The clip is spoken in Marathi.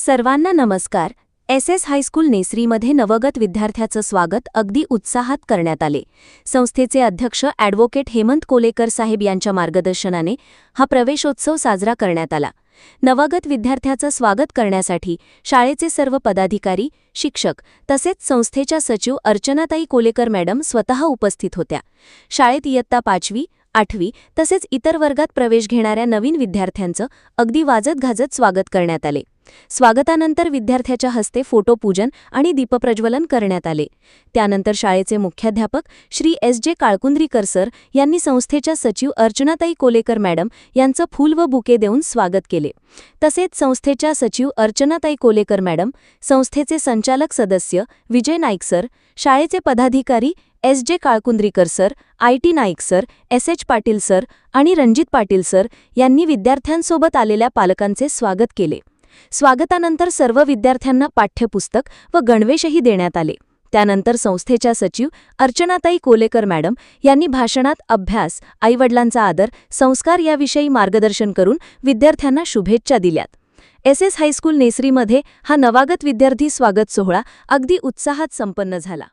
सर्वांना नमस्कार. एस एस हायस्कूल नेसरीमध्ये नवगत विद्यार्थ्याचं स्वागत. अगदी उत्साहात करण्यात आले. संस्थेचे अध्यक्ष ॲडव्होकेट हेमंत कोलेकर साहेब यांच्या मार्गदर्शनाने हा प्रवेशोत्सव साजरा करण्यात आला. नवगत विद्यार्थ्याचं स्वागत करण्यासाठी शाळेचे सर्व पदाधिकारी शिक्षक तसेच संस्थेच्या सचिव अर्चनाताई कोलेकर मॅडम स्वतः उपस्थित होत्या. शाळेत इयत्ता पाचवी आठवी तसेच इतर वर्गात प्रवेश घेणाऱ्या नवीन विद्यार्थ्यांचं अगदी वाजत गाजत स्वागत करण्यात आले. स्वागतानंतर विद्यार्थ्याच्या हस्ते फोटोपूजन आणि दीपप्रज्वलन करण्यात आले. त्यानंतर शाळेचे मुख्याध्यापक Shri S J Kalkundrikar sir यांनी संस्थेच्या सचिव अर्चनाताई कोलेकर मॅडम यांचं फूल व बुके देऊन स्वागत केले. तसेच संस्थेच्या सचिव अर्चनाताई कोलेकर मॅडम संस्थेचे संचालक सदस्य विजय नाईक सर शाळेचे पदाधिकारी S J Kalkundrikar sir I T Naik sir S H Patil sir आणि रणजित पाटील सर यांनी विद्यार्थ्यांसोबत आलेल्या पालकांचे स्वागत केले. स्वागतानंतर सर्व विद्यार्थ्यांना पाठ्यपुस्तक व गणवेशही देण्यात आले. त्यानंतर संस्थेच्या सचिव अर्चनाताई कोलेकर मॅडम यांनी भाषणात अभ्यास आईवडिलांचा आदर संस्कार याविषयी मार्गदर्शन करून विद्यार्थ्यांना शुभेच्छा दिल्यात. एस एस हायस्कूल नेसरीमध्ये हा नवागत विद्यार्थी स्वागत सोहळा अगदी उत्साहात संपन्न झाला.